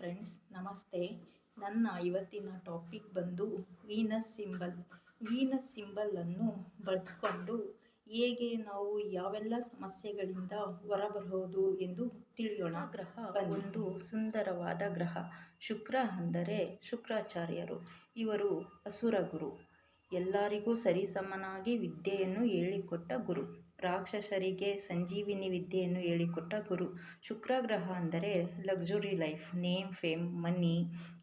Friends ನಮಸ್ತೆ. ನನ್ನ ಇವತ್ತಿನ ಟಾಪಿಕ್ ಬಂದು ವೀನಸ್ ಸಿಂಬಲ್ ವೀನಸ್ ಸಿಂಬಲನ್ನು ಬಳಸ್ಕೊಂಡು ಹೇಗೆ ನಾವು ಯಾವೆಲ್ಲ ಸಮಸ್ಯೆಗಳಿಂದ ಹೊರಬರಬಹುದು ಎಂದು ತಿಳಿಯೋಣ. ಗ್ರಹ ಒಂದು ಸುಂದರವಾದ ಗ್ರಹ. ಶುಕ್ರ ಅಂದರೆ ಶುಕ್ರಾಚಾರ್ಯರು. ಇವರು ಅಸುರ ಗುರು ಎಲ್ಲರಿಗೂ ಸರಿಸಮನಾಗಿ ವಿದ್ಯೆಯನ್ನು ಹೇಳಿಕೊಟ್ಟ ಗುರು. ರಾಕ್ಷಸರಿಗೆ ಸಂಜೀವಿನಿ ವಿದ್ಯೆಯನ್ನು ಹೇಳಿಕೊಟ್ಟ ಗುರು. ಶುಕ್ರ ಗ್ರಹ ಅಂದರೆ luxury life name fame money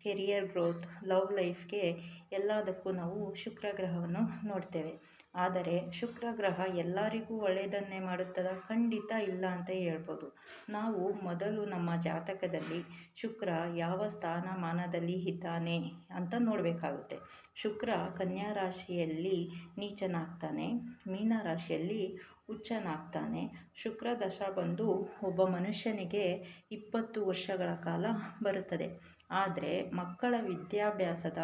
career growth love ಲೈಫ್ಗೆ ಎಲ್ಲದಕ್ಕೂ ನಾವು ಶುಕ್ರ ಗ್ರಹವನ್ನು ನೋಡ್ತೇವೆ. ಆದರೆ ಶುಕ್ರ ಗ್ರಹ ಎಲ್ಲರಿಗೂ ಒಳ್ಳೆಯದನ್ನೇ ಮಾಡುತ್ತದಾ? ಖಂಡಿತ ಇಲ್ಲ ಅಂತ ಹೇಳ್ಬೋದು. ನಾವು ಮೊದಲು ನಮ್ಮ ಜಾತಕದಲ್ಲಿ ಶುಕ್ರ ಯಾವ ಸ್ಥಾನಮಾನದಲ್ಲಿ ಇದ್ದಾನೆ ಅಂತ ನೋಡಬೇಕಾಗುತ್ತೆ. ಶುಕ್ರ ಕನ್ಯಾ ರಾಶಿಯಲ್ಲಿ ನೀಚನಾಗ್ತಾನೆ, ಮೀನ ರಾಶಿಯಲ್ಲಿ ಉಚ್ಚನಾಗ್ತಾನೆ ಶುಕ್ರ ದಶ ಬಂದು ಒಬ್ಬ ಮನುಷ್ಯನಿಗೆ ಇಪ್ಪತ್ತು ವರ್ಷಗಳ ಕಾಲ ಬರುತ್ತದೆ. ಆದರೆ ಮಕ್ಕಳ ವಿದ್ಯಾಭ್ಯಾಸದ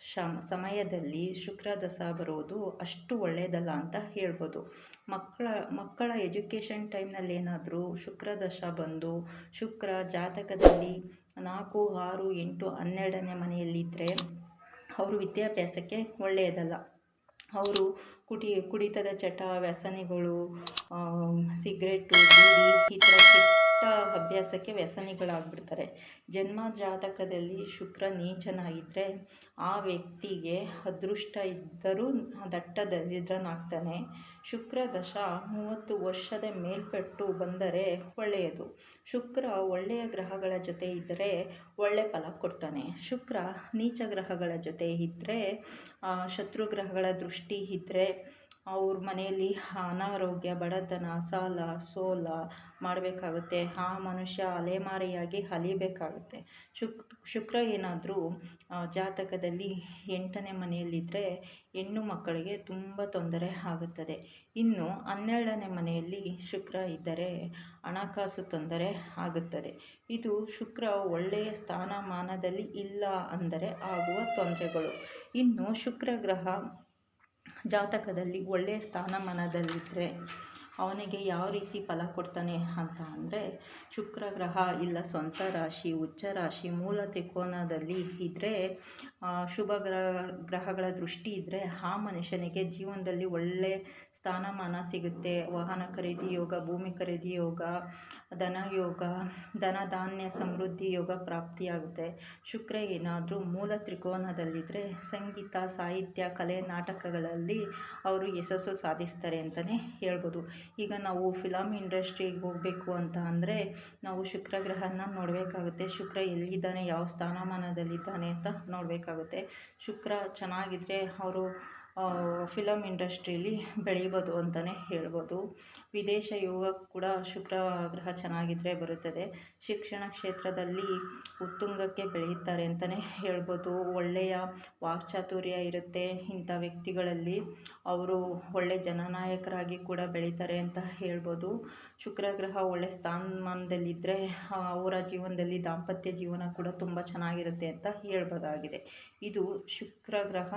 ಶಮ, ಸಮಯದಲ್ಲಿ ಶುಕ್ರ ದಶ ಬರೋದು ಅಷ್ಟು ಒಳ್ಳೆಯದಲ್ಲ ಅಂತ ಹೇಳ್ಬೋದು. ಮಕ್ಕಳ ಮಕ್ಕಳ ಎಜುಕೇಷನ್ ಟೈಮ್ನಲ್ಲಿ ಏನಾದರೂ ಶುಕ್ರ ದಶ ಬಂದು ಶುಕ್ರ ಜಾತಕದಲ್ಲಿ ನಾಲ್ಕು, ಆರು, ಎಂಟು, ಹನ್ನೆರಡನೇ ಮನೆಯಲ್ಲಿದ್ದರೆ ಅವರು ವಿದ್ಯಾಭ್ಯಾಸಕ್ಕೆ ಒಳ್ಳೆಯದಲ್ಲ. ಅವರು ಕುಡಿ ಕುಡಿತದ ಚಟ, ವ್ಯಸನಿಗಳು ಸಿಗರೇಟು, ಬೀಡಿ ಈ ಥರ ಕೆಟ್ಟ ಅಭ್ಯಾಸಕ್ಕೆ ವ್ಯಸನಿಗಳಾಗ್ಬಿಡ್ತಾರೆ. ಜನ್ಮ ಜಾತಕದಲ್ಲಿ ಶುಕ್ರ ನೀಚನಾಗಿದ್ದರೆ ಆ ವ್ಯಕ್ತಿಗೆ ಅದೃಷ್ಟ ಇದ್ದರೂ ದಟ್ಟ ದರಿದ್ರನಾಗ್ತಾನೆ ಶುಕ್ರ ದಶ ಮೂವತ್ತು ವರ್ಷದ ಮೇಲ್ಪಟ್ಟು ಬಂದರೆ ಒಳ್ಳೆಯದು. ಶುಕ್ರ ಒಳ್ಳೆಯ ಗ್ರಹಗಳ ಜೊತೆ ಇದ್ದರೆ ಒಳ್ಳೆ ಫಲ ಕೊಡ್ತಾನೆ. ಶುಕ್ರ ನೀಚ ಗ್ರಹಗಳ ಜೊತೆ ಇದ್ದರೆ ಶತ್ರು ಗ್ರಹಗಳ ದೃಷ್ಟಿ ಇದ್ದರೆ ಅವ್ರ ಮನೆಯಲ್ಲಿ ಅನಾರೋಗ್ಯ, ಬಡತನ, ಸಾಲ, ಸೋಲ ಮಾಡಬೇಕಾಗುತ್ತೆ. ಆ ಮನುಷ್ಯ ಅಲೆಮಾರಿಯಾಗಿ ಅಲಿಬೇಕಾಗುತ್ತೆ. ಶುಕ್, ಶುಕ್ರ ಏನಾದರೂ ಜಾತಕದಲ್ಲಿ ಎಂಟನೇ ಮನೆಯಲ್ಲಿದ್ದರೆ ಹೆಣ್ಣು ಮಕ್ಕಳಿಗೆ ತುಂಬ ತೊಂದರೆ ಆಗುತ್ತದೆ. ಇನ್ನು ಹನ್ನೆರಡನೇ ಮನೆಯಲ್ಲಿ ಶುಕ್ರ ಇದ್ದರೆ ಹಣಕಾಸು ತೊಂದರೆ ಆಗುತ್ತದೆ. ಇದು ಶುಕ್ರ ಒಳ್ಳೆಯ ಸ್ಥಾನಮಾನದಲ್ಲಿ ಇಲ್ಲ ಅಂದರೆ ಆಗುವ ತೊಂದರೆಗಳು. ಇನ್ನು ಶುಕ್ರ ಗ್ರಹ ಜಾತಕದಲ್ಲಿ ಒಳ್ಳೆಯ ಸ್ಥಾನಮಾನದಲ್ಲಿದ್ದರೆ ಅವನಿಗೆ ಯಾವ ರೀತಿ ಫಲ ಕೊಡ್ತಾನೆ ಅಂತ ಅಂದರೆ ಶುಕ್ರ ಗ್ರಹ ಇಲ್ಲ ಸ್ವಂತ ರಾಶಿ, ಉಚ್ಚ ರಾಶಿ, ಮೂಲ ತ್ರಿಕೋನದಲ್ಲಿ ಇದ್ದರೆ ಶುಭ ಗ್ರಹ ಗ್ರಹಗಳ ದೃಷ್ಟಿ ಇದ್ದರೆ ಆ ಮನುಷ್ಯನಿಗೆ ಜೀವನದಲ್ಲಿ ಒಳ್ಳೆಯ ಸ್ಥಾನಮಾನ ಸಿಗುತ್ತೆ. ವಾಹನ ಖರೀದಿ ಯೋಗ, ಭೂಮಿ ಖರೀದಿ ಯೋಗ, ಧನ ಯೋಗ, ಧನ ಧಾನ್ಯ ಸಮೃದ್ಧಿ ಯೋಗ ಪ್ರಾಪ್ತಿಯಾಗುತ್ತೆ. ಶುಕ್ರ ಏನಾದರೂ ಮೂಲ ತ್ರಿಕೋನದಲ್ಲಿದ್ದರೆ ಸಂಗೀತ, ಸಾಹಿತ್ಯ, ಕಲೆ, ನಾಟಕಗಳಲ್ಲಿ ಅವರು ಯಶಸ್ಸು ಸಾಧಿಸ್ತಾರೆ ಅಂತಲೇ ಹೇಳ್ಬೋದು. ಈಗ ನಾವು ಫಿಲಮ್ ಇಂಡಸ್ಟ್ರಿಗೆ ಹೋಗಬೇಕು ಅಂತ ಅಂದರೆ ನಾವು ಶುಕ್ರ ಗ್ರಹನ ನೋಡಬೇಕಾಗುತ್ತೆ. ಶುಕ್ರ ಎಲ್ಲಿದ್ದಾನೆ, ಯಾವ ಸ್ಥಾನಮಾನದಲ್ಲಿದ್ದಾನೆ ಅಂತ ನೋಡಬೇಕಾಗುತ್ತೆ. ಶುಕ್ರ ಚೆನ್ನಾಗಿದ್ದರೆ ಅವರು ಫಿಲಮ್ ಇಂಡಸ್ಟ್ರೀಲಿ ಬೆಳೀಬೋದು ಅಂತಲೇ ಹೇಳ್ಬೋದು. ವಿದೇಶ ಯೋಗ ಕೂಡ ಶುಕ್ರ ಗ್ರಹ ಚೆನ್ನಾಗಿದ್ದರೆ ಬರುತ್ತದೆ. ಶಿಕ್ಷಣ ಕ್ಷೇತ್ರದಲ್ಲಿ ಉತ್ತುಂಗಕ್ಕೆ ಬೆಳೆಯುತ್ತಾರೆ ಅಂತಲೇ ಹೇಳ್ಬೋದು. ಒಳ್ಳೆಯ ವಾಕ್ಚಾತುರ್ಯ ಇರುತ್ತೆ ಇಂಥ ವ್ಯಕ್ತಿಗಳಲ್ಲಿ. ಅವರು ಒಳ್ಳೆಯ ಜನನಾಯಕರಾಗಿ ಕೂಡ ಬೆಳೀತಾರೆ ಅಂತ ಹೇಳ್ಬೋದು. ಶುಕ್ರ ಗ್ರಹ ಒಳ್ಳೆಯ ಸ್ಥಾನಮಾನದಲ್ಲಿದ್ದರೆ ಅವರ ಜೀವನದಲ್ಲಿ ದಾಂಪತ್ಯ ಜೀವನ ಕೂಡ ತುಂಬ ಚೆನ್ನಾಗಿರುತ್ತೆ ಅಂತ ಹೇಳ್ಬೋದಾಗಿದೆ. ಇದು ಶುಕ್ರ ಗ್ರಹ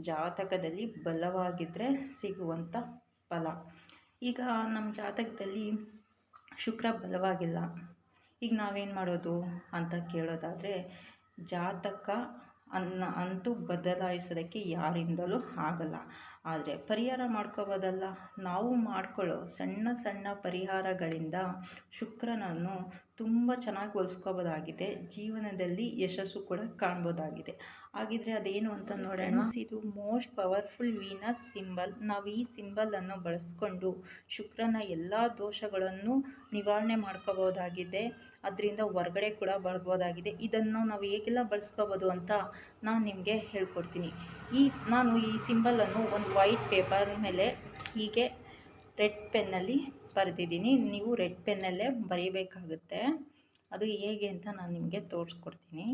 ಜಾತಕದಲ್ಲಿ ಬಲವಾಗಿದ್ದರೆ ಸಿಗುವಂಥ ಫಲ. ಈಗ ನಮ್ಮ ಜಾತಕದಲ್ಲಿ ಶುಕ್ರ ಬಲವಾಗಿಲ್ಲ. ಈಗ ನಾವೇನು ಮಾಡೋದು ಅಂತ ಕೇಳೋದಾದರೆ ಜಾತಕ ಅನ್ನ ಅಂತೂ ಬದಲಾಯಿಸೋದಕ್ಕೆ ಯಾರಿಂದಲೂ ಆಗಲ್ಲ. ಆದರೆ ಪರಿಹಾರ ಮಾಡ್ಕೋಬೋದಲ್ಲ. ನಾವು ಮಾಡ್ಕೊಳ್ಳೋ ಸಣ್ಣ ಸಣ್ಣ ಪರಿಹಾರಗಳಿಂದ ಶುಕ್ರನನ್ನು ತುಂಬ ಚೆನ್ನಾಗಿ ಹೊಲಿಸ್ಕೋಬೋದಾಗಿದೆ. ಜೀವನದಲ್ಲಿ ಯಶಸ್ಸು ಕೂಡ ಕಾಣ್ಬೋದಾಗಿದೆ. ಹಾಗಿದ್ರೆ ಅದೇನು ಅಂತ ನೋಡೋಣ. ಇದು ಮೋಸ್ಟ್ ಪವರ್ಫುಲ್ ವೀನಸ್ ಸಿಂಬಲ್. ನಾವು ಈ ಸಿಂಬಲನ್ನು ಬಳಸ್ಕೊಂಡು ಶುಕ್ರನ ಎಲ್ಲ ದೋಷಗಳನ್ನು ನಿವಾರಣೆ ಮಾಡ್ಕೋಬೋದಾಗಿದೆ. ಅದರಿಂದ ಹೊರಗಡೆ ಕೂಡ ಬರ್ಬೋದಾಗಿದೆ. ಇದನ್ನು ನಾವು ಹೇಗೆಲ್ಲ ಬಳಸ್ಕೋಬೋದು ಅಂತ ನಾನು ನಿಮಗೆ ಹೇಳ್ಕೊಡ್ತೀನಿ. ಈ ನಾನು ಈ ಸಿಂಬಲನ್ನು ಒಂದು ವೈಟ್ ಪೇಪರ್ ಮೇಲೆ ಹೀಗೆ ರೆಡ್ ಪೆನ್ನಲ್ಲಿ ಬರೆದಿದ್ದೀನಿ. ನೀವು ರೆಡ್ ಪೆನ್ನಲ್ಲೇ ಬರೀಬೇಕಾಗುತ್ತೆ. ಅದು ಹೇಗೆ ಅಂತ ನಾನು ನಿಮಗೆ ತೋರಿಸ್ಕೊಡ್ತೀನಿ.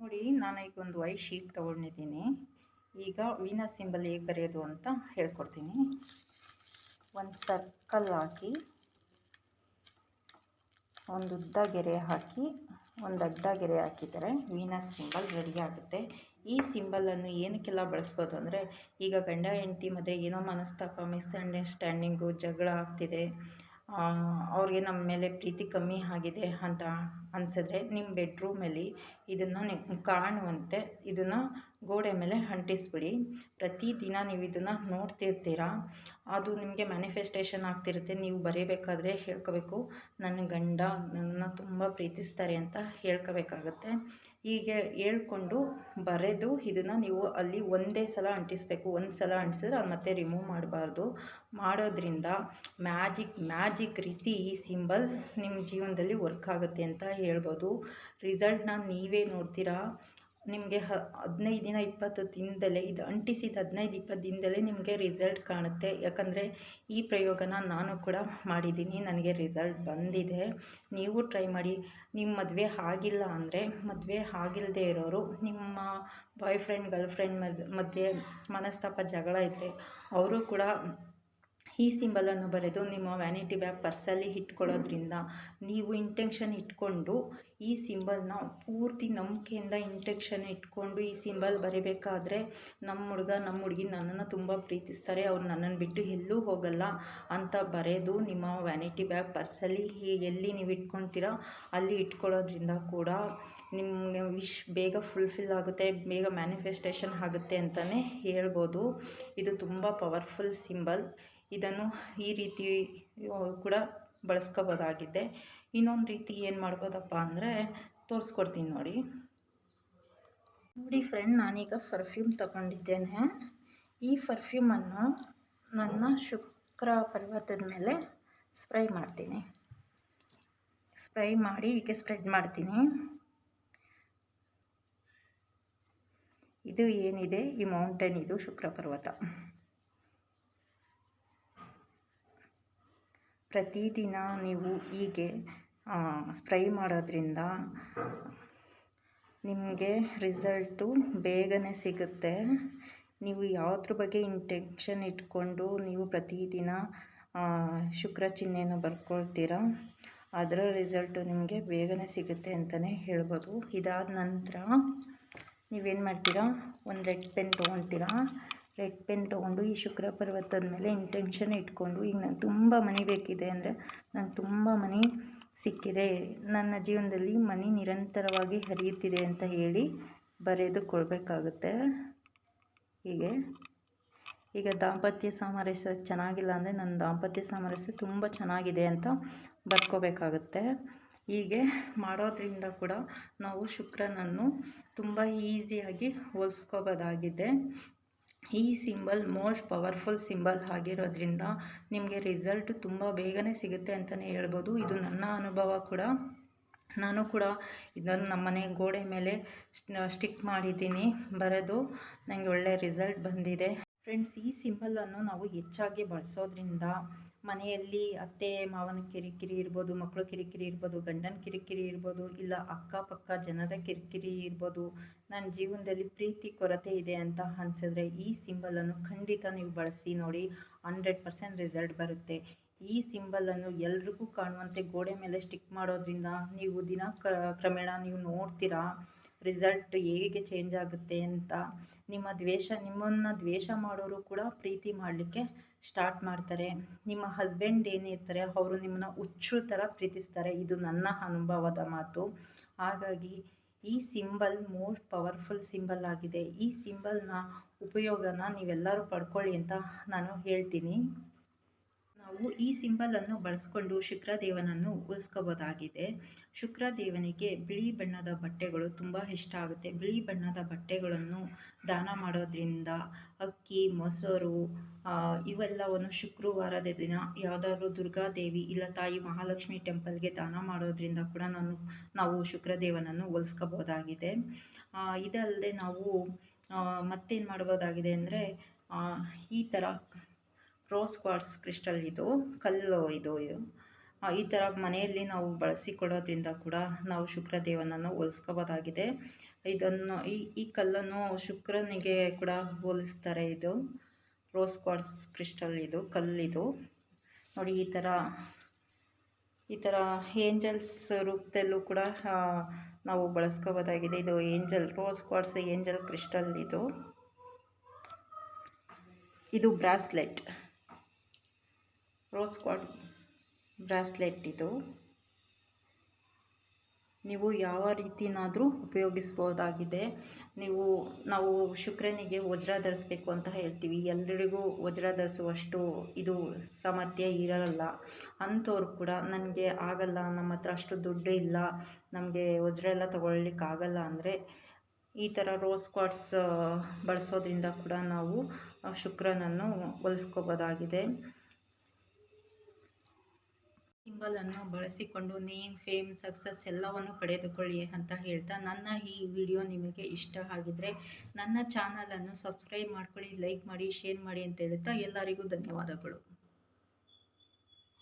ನೋಡಿ, ನಾನು ಈಗ ಒಂದು ವೈ ಶೀಟ್ ತೊಗೊಂಡಿದ್ದೀನಿ. ಈಗ ವೀನಾ ಸಿಂಬಲ್ ಹೇಗೆ ಬರೆಯೋದು ಅಂತ ಹೇಳ್ಕೊಡ್ತೀನಿ. ಒಂದು ಸರ್ಕಲ್ ಹಾಕಿ, ಒಂದು ಉದ್ದ ಗೆರೆ ಹಾಕಿ, ಒಂದು ಅಡ್ಡ ಗೆರೆ ಹಾಕಿದರೆ ವೀನಸ್ ಸಿಂಬಲ್ ರೆಡಿ ಆಗುತ್ತೆ. ಈ ಸಿಂಬಲನ್ನು ಏನಕ್ಕೆಲ್ಲ ಬಳಸ್ಬೋದು ಅಂದರೆ, ಈಗ ಗಂಡ, ಹೆಂಡತಿ ಮಧ್ಯೆ ಏನೋ ಮನಸ್ತಾಪ ಮಿಸ್ಅಂಡರ್ಸ್ಟ್ಯಾಂಡಿಂಗು ಜಗಳ ಆಗ್ತಿದೆ ಅವ್ರಿಗೆ ನಮ್ಮ ಮೇಲೆ ಪ್ರೀತಿ ಕಮ್ಮಿ ಆಗಿದೆ ಅಂತ ಅನಿಸಿದ್ರೆ ನಿಮ್ಮ ಬೆಡ್ರೂಮಲ್ಲಿ ಇದನ್ನು ಕಾಣುವಂತೆ ಇದನ್ನು ಗೋಡೆ ಮೇಲೆ ಅಂಟಿಸ್ಬಿಡಿ. ಪ್ರತಿದಿನ ನೀವು ಇದನ್ನು ನೋಡ್ತಿರ್ತೀರಾ, ಅದು ನಿಮಗೆ ಮ್ಯಾನಿಫೆಸ್ಟೇಷನ್ ಆಗ್ತಿರುತ್ತೆ. ನೀವು ಬರೀಬೇಕಾದ್ರೆ ಹೇಳ್ಕೋಬೇಕು, ನನ್ನ ಗಂಡ ನನ್ನನ್ನು ತುಂಬ ಪ್ರೀತಿಸ್ತಾರೆ ಅಂತ ಹೇಳ್ಕೋಬೇಕಾಗತ್ತೆ. ಹೀಗೆ ಹೇಳ್ಕೊಂಡು ಬರೆದು ಇದನ್ನು ನೀವು ಅಲ್ಲಿ ಒಂದೇ ಸಲ ಅಂಟಿಸಬೇಕು. ಒಂದು ಸಲ ಅಂಟಿಸಿದ್ರೆ ಅದು ಮತ್ತೆ ರಿಮೂವ್ ಮಾಡಬಾರ್ದು. ಮಾಡೋದ್ರಿಂದ ಮ್ಯಾಜಿಕ್ ಮ್ಯಾಜಿಕ್ ರೀತಿ ಈ ಸಿಂಬಲ್ ನಿಮ್ಮ ಜೀವನದಲ್ಲಿ ವರ್ಕ್ ಆಗುತ್ತೆ ಅಂತ ಹೇಳ್ಬೋದು. ರಿಸಲ್ಟ್ನ ನೀವೇ ನೋಡ್ತೀರಾ? ನಿಮಗೆ ಹ, ಹದಿನೈದು ದಿನ ಇಪ್ಪತ್ತು ದಿನದಲ್ಲೇ, ಇದು ಅಂಟಿಸಿದ ಹದಿನೈದು ಇಪ್ಪತ್ತು ದಿನದಲ್ಲೇ ನಿಮಗೆ ರಿಸಲ್ಟ್ ಕಾಣುತ್ತೆ. ಯಾಕಂದರೆ ಈ ಪ್ರಯೋಗನ ನಾನು ಕೂಡ ಮಾಡಿದ್ದೀನಿ, ನನಗೆ ರಿಸಲ್ಟ್ ಬಂದಿದೆ. ನೀವು ಟ್ರೈ ಮಾಡಿ ನಿಮ್ಮ ಮದುವೆ ಆಗಿಲ್ಲ ಅಂದರೆ, ಮದುವೆ ಆಗಿಲ್ಲದೆ ಇರೋರು, ನಿಮ್ಮ ಬಾಯ್ ಫ್ರೆಂಡ್ ಗರ್ಲ್ ಫ್ರೆಂಡ್ ಮಧ್ಯೆ ಮನಸ್ತಾಪ ಜಗಳ ಇದ್ದರೆ ಅವರು ಕೂಡ ಈ ಸಿಂಬಲನ್ನು ಬರೆದು ನಿಮ್ಮ ವ್ಯಾನಿಟಿ ಬ್ಯಾಗ್ ಪರ್ಸಲ್ಲಿ ಇಟ್ಕೊಳ್ಳೋದ್ರಿಂದ ನೀವು ಇಂಟೆನ್ಷನ್ ಇಟ್ಕೊಂಡು ಈ ಸಿಂಬಲ್ನ ಪೂರ್ತಿ ನಂಬಿಕೆಯಿಂದ ಇಂಟೆಕ್ಷನ್ ಇಟ್ಕೊಂಡು ಈ ಸಿಂಬಲ್ ಬರೀಬೇಕಾದ್ರೆ ನಮ್ಮ ಹುಡುಗ, ನಮ್ಮ ಹುಡುಗಿ ನನ್ನನ್ನು ತುಂಬ ಪ್ರೀತಿಸ್ತಾರೆ. ಅವ್ರು ನನ್ನನ್ನು ಬಿಟ್ಟು ಎಲ್ಲೂ ಹೋಗಲ್ಲ ಅಂತ ಬರೆದು ನಿಮ್ಮ ವ್ಯಾನಿಟಿ ಬ್ಯಾಗ್ ಪರ್ಸಲ್ಲಿ ಎಲ್ಲಿ ನೀವು ಇಟ್ಕೊತೀರ ಅಲ್ಲಿ ಇಟ್ಕೊಳ್ಳೋದ್ರಿಂದ ಕೂಡ ನಿಮ್ಮ ವಿಶ್ ಬೇಗ ಫುಲ್ಫಿಲ್ ಆಗುತ್ತೆ, ಬೇಗ ಮ್ಯಾನಿಫೆಸ್ಟೇಷನ್ ಆಗುತ್ತೆ ಅಂತಲೇ ಹೇಳ್ಬೋದು. ಇದು ತುಂಬ ಪವರ್ಫುಲ್ ಸಿಂಬಲ್. ಇದನ್ನು ಈ ರೀತಿ ಕೂಡ ಬಳಸ್ಕೋಬೋದಾಗಿದೆ. ಇನ್ನೊಂದು ರೀತಿ ಏನು ಮಾಡ್ಬೋದಪ್ಪ ಅಂದರೆ ತೋರಿಸ್ಕೊಡ್ತೀನಿ ನೋಡಿ. ನೋಡಿ ಫ್ರೆಂಡ್ ನಾನೀಗ ಪರ್ಫ್ಯೂಮ್ ತಗೊಂಡಿದ್ದೇನೆ. ಈ ಪರ್ಫ್ಯೂಮನ್ನು ನನ್ನ ಶುಕ್ರ ಪರ್ವತದ ಮೇಲೆ ಸ್ಪ್ರೈ ಮಾಡ್ತೀನಿ. ಸ್ಪ್ರೈ ಮಾಡಿ ಹೀಗೆ ಸ್ಪ್ರೆಡ್ ಮಾಡ್ತೀನಿ. ಇದು ಏನಿದೆ? ಈ ಮೌಂಟೇನ್ ಇದು ಶುಕ್ರ ಪರ್ವತ. ಪ್ರತಿದಿನ ನೀವು ಹೀಗೆ ಸ್ಪ್ರೈ ಮಾಡೋದ್ರಿಂದ ನಿಮಗೆ ರಿಸಲ್ಟು ಬೇಗನೆ ಸಿಗುತ್ತೆ. ನೀವು ಯಾವುದ್ರ ಬಗ್ಗೆ ಇಂಟೆನ್ಷನ್ ಇಟ್ಕೊಂಡು ನೀವು ಪ್ರತಿದಿನ ಶುಕ್ರ ಚಿಹ್ನೆಯನ್ನು ಬರ್ಕೊಳ್ತೀರ, ಅದರ ರಿಸಲ್ಟು ನಿಮಗೆ ಬೇಗನೆ ಸಿಗುತ್ತೆ ಅಂತಲೇ ಹೇಳ್ಬೋದು. ಇದಾದ ನಂತರ ನೀವೇನು ಮಾಡ್ತೀರಾ, ಒಂದು ರೆಡ್ ಪೆನ್ ತೊಗೊಳ್ತೀರಾ ರೆಡ್ ಪೆನ್ ತೊಗೊಂಡು ಈ ಶುಕ್ರ ಪರ್ವತದ ಮೇಲೆ ಇಂಟೆನ್ಷನ್ ಇಟ್ಕೊಂಡು, ಈಗ ನಾನು ತುಂಬ ಮನಿ ಬೇಕಿದೆ ಅಂದರೆ ನಂಗೆ ತುಂಬ ಮನಿ ಸಿಕ್ಕಿದೆ. ನನ್ನ ಜೀವನದಲ್ಲಿ ಮನಿ ನಿರಂತರವಾಗಿ ಹರಿಯುತ್ತಿದೆ ಅಂತ ಹೇಳಿ ಬರೆದುಕೊಳ್ಬೇಕಾಗುತ್ತೆ. ಹೀಗೆ. ಈಗ ದಾಂಪತ್ಯ ಸಾಮರಸ್ಯ ಚೆನ್ನಾಗಿಲ್ಲ ಅಂದರೆ ನನ್ನ ದಾಂಪತ್ಯ ಸಾಮರಸ್ಯ ತುಂಬ ಚೆನ್ನಾಗಿದೆ ಅಂತ ಬರ್ಕೋಬೇಕಾಗುತ್ತೆ. ಹೀಗೆ ಮಾಡೋದ್ರಿಂದ ಕೂಡ ನಾವು ಶುಕ್ರನನ್ನು ತುಂಬ ಈಸಿಯಾಗಿ ಹೋಲಿಸ್ಕೋಬೋದಾಗಿದೆ. ಈ ಸಿಂಬಲ್ ಮೋಸ್ಟ್ ಪವರ್ಫುಲ್ ಸಿಂಬಲ್ ಆಗಿರೋದ್ರಿಂದ ನಿಮಗೆ ರಿಸಲ್ಟ್ ತುಂಬ ಬೇಗನೆ ಸಿಗುತ್ತೆ ಅಂತಲೇ ಹೇಳ್ಬೋದು. ಇದು ನನ್ನ ಅನುಭವ ಕೂಡ. ನಾನು ಕೂಡ ಇದನ್ನು ನಮ್ಮ ಮನೆ ಗೋಡೆ ಮೇಲೆ ಸ್ಟಿಕ್ ಮಾಡಿದ್ದೀನಿ, ಬರೆದು. ನನಗೆ ಒಳ್ಳೆಯ ರಿಸಲ್ಟ್ ಬಂದಿದೆ. ಫ್ರೆಂಡ್ಸ್ ಈ ಸಿಂಬಲನ್ನು ನಾವು ಹೆಚ್ಚಾಗಿ ಬಳಸೋದ್ರಿಂದ ಮನೆಯಲ್ಲಿ ಅತ್ತೆ, ಮಾವನ ಕಿರಿಕಿರಿ ಇರ್ಬೋದು ಮಕ್ಕಳು ಕಿರಿಕಿರಿ ಇರ್ಬೋದು, ಗಂಡನ ಕಿರಿಕಿರಿ ಇರ್ಬೋದು, ಇಲ್ಲ ಅಕ್ಕಪಕ್ಕ ಜನದ ಕಿರಿಕಿರಿ ಇರ್ಬೋದು, ನನ್ನ ಜೀವನದಲ್ಲಿ ಪ್ರೀತಿ, ಕೊರತೆ ಇದೆ ಅಂತ ಅನಿಸಿದ್ರೆ ಈ ಸಿಂಬಲನ್ನು ಖಂಡಿತ ನೀವು ಬಳಸಿ ನೋಡಿ ಹಂಡ್ರೆಡ್ ಪರ್ಸೆಂಟ್ ರಿಸಲ್ಟ್ ಬರುತ್ತೆ. ಈ ಸಿಂಬಲನ್ನು ಎಲ್ರಿಗೂ ಕಾಣುವಂತೆ ಗೋಡೆ ಮೇಲೆ ಸ್ಟಿಕ್ ಮಾಡೋದ್ರಿಂದ ನೀವು ದಿನ ಕ್ರಮೇಣ ನೀವು ನೋಡ್ತೀರಾ? ರಿಸಲ್ಟ್ ಹೇಗೆ ಚೇಂಜ್ ಆಗುತ್ತೆ ಅಂತ ನಿಮ್ಮ ದ್ವೇಷ, ನಿಮ್ಮನ್ನು ದ್ವೇಷ ಮಾಡೋರು ಕೂಡ ಪ್ರೀತಿ ಮಾಡಲಿಕ್ಕೆ ಸ್ಟಾರ್ಟ್ ಮಾಡ್ತಾರೆ. ನಿಮ್ಮ ಹಸ್ಬೆಂಡ್ ಏನಿರ್ತಾರೆ ಅವರು ನಿಮ್ಮನ್ನ ಹುಚ್ಚು ಥರ ಪ್ರೀತಿಸ್ತಾರೆ. ಇದು ನನ್ನ ಅನುಭವದ ಮಾತು. ಹಾಗಾಗಿ ಈ ಸಿಂಬಲ್ ಮೋಸ್ಟ್ ಪವರ್ಫುಲ್ ಸಿಂಬಲ್ ಆಗಿದೆ. ಈ ಸಿಂಬಲ್ನ ಉಪಯೋಗನ ನೀವೆಲ್ಲರೂ ಪಡ್ಕೊಳ್ಳಿ ಅಂತ ನಾನು ಹೇಳ್ತೀನಿ. ನಾವು ಈ ಸಿಂಬಲನ್ನು ಬಳಸ್ಕೊಂಡು ಶುಕ್ರದೇವನನ್ನು ಉಳಿಸ್ಕೋಬೋದಾಗಿದೆ. ಶುಕ್ರದೇವನಿಗೆ ಬಿಳಿ ಬಣ್ಣದ ಬಟ್ಟೆಗಳು ತುಂಬ ಇಷ್ಟ ಆಗುತ್ತೆ. ಬಿಳಿ ಬಣ್ಣದ ಬಟ್ಟೆಗಳನ್ನು ದಾನ ಮಾಡೋದ್ರಿಂದ ಅಕ್ಕಿ, ಮೊಸರು ಇವೆಲ್ಲವನ್ನು ಶುಕ್ರವಾರದ ದಿನ ಯಾವುದಾದ್ರೂ ದುರ್ಗಾದೇವಿ ಇಲ್ಲ ತಾಯಿ ಮಹಾಲಕ್ಷ್ಮಿ ಟೆಂಪಲ್ಗೆ ದಾನ ಮಾಡೋದ್ರಿಂದ ಕೂಡ ನಾನು, ನಾವು ಶುಕ್ರದೇವನನ್ನು ಹೋಲಿಸ್ಕೋಬೋದಾಗಿದೆ ಇದಲ್ಲದೆ ನಾವು ಮತ್ತೇನು ಮಾಡ್ಬೋದಾಗಿದೆ ಅಂದರೆ ಈ ಥರ ರೋಸ್ ಕ್ವಾರ್ಟ್ಸ್ ಕ್ರಿಸ್ಟಲ್ ಇದು, ಕಲ್ಲು ಇದು ಈ ಥರ ಮನೆಯಲ್ಲಿ ನಾವು ಬಳಸಿಕೊಳ್ಳೋದ್ರಿಂದ ಕೂಡ ನಾವು ಶುಕ್ರ ಶುಕ್ರದೇವನನ್ನು ಹೋಲಿಸ್ಕೋಬೋದಾಗಿದೆ. ಇದನ್ನು, ಈ ಈ ಕಲ್ಲನ್ನು ಶುಕ್ರನಿಗೆ ಕೂಡ ಹೋಲಿಸ್ತಾರೆ ಇದು. ರೋಸ್ ಕ್ವಾರ್ಟ್ಸ್ ಕ್ರಿಸ್ಟಲ್ ಇದು, ಕಲ್ಲಿದು. ನೋಡಿ, ಈ ಥರ ಈ ಥರ ಏಂಜಲ್ಸ್ ರೂಪದಲ್ಲೂ ಕೂಡ ನಾವು ಬಳಸ್ಕೋಬೋದಾಗಿದೆ. ಇದು angel, rose quartz angel crystal ಇದು. ಇದು ಬ್ರಾಸ್ಲೆಟ್. ರೋಸ್ ಕ್ವಾಡ್ ಬ್ರಾಸ್ಲೆಟ್ ಇದು ನೀವು ಯಾವ ರೀತಿನಾದರೂ ಉಪಯೋಗಿಸ್ಬೋದಾಗಿದೆ. ನೀವು, ನಾವು ಶುಕ್ರನಿಗೆ ವಜ್ರ ಧರಿಸ್ಬೇಕು ಅಂತ ಹೇಳ್ತೀವಿ. ಎಲ್ಲರಿಗೂ ವಜ್ರ ಧರಿಸುವಷ್ಟು ಇದು ಸಾಮರ್ಥ್ಯ ಇರಲ್ಲ. ಅಂಥವ್ರು ಕೂಡ ನನಗೆ ಆಗಲ್ಲ, ನಮ್ಮ ಹತ್ರ ಅಷ್ಟು ದುಡ್ಡು ಇಲ್ಲ, ನಮಗೆ ವಜ್ರ ಎಲ್ಲ ತೊಗೊಳ್ಲಿಕ್ಕಾಗಲ್ಲ ಅಂದರೆ ಈ ಥರ ರೋಸ್ ಕ್ವಾಡ್ಸ್ ಬಳಸೋದ್ರಿಂದ ಕೂಡ ನಾವು ಶುಕ್ರನನ್ನು ಒಲಿಸ್ಕೋಬೋದಾಗಿದೆ ಸಿಂಬಲನ್ನು ಬಳಸಿಕೊಂಡು ನೇಮ್, ಫೇಮ್, ಸಕ್ಸಸ್ ಎಲ್ಲವನ್ನು ಪಡೆದುಕೊಳ್ಳಿ ಅಂತ ಹೇಳ್ತಾ ನನ್ನ ಈ ವಿಡಿಯೋ ನಿಮಗೆ ಇಷ್ಟ ಆಗಿದ್ರೆ ನನ್ನ ಚಾನಲನ್ನು ಸಬ್ಸ್ಕ್ರೈಬ್ ಮಾಡ್ಕೊಳ್ಳಿ, ಲೈಕ್ ಮಾಡಿ, ಶೇರ್ ಮಾಡಿ ಅಂತ ಹೇಳ್ತಾ ಎಲ್ಲರಿಗೂ ಧನ್ಯವಾದಗಳು.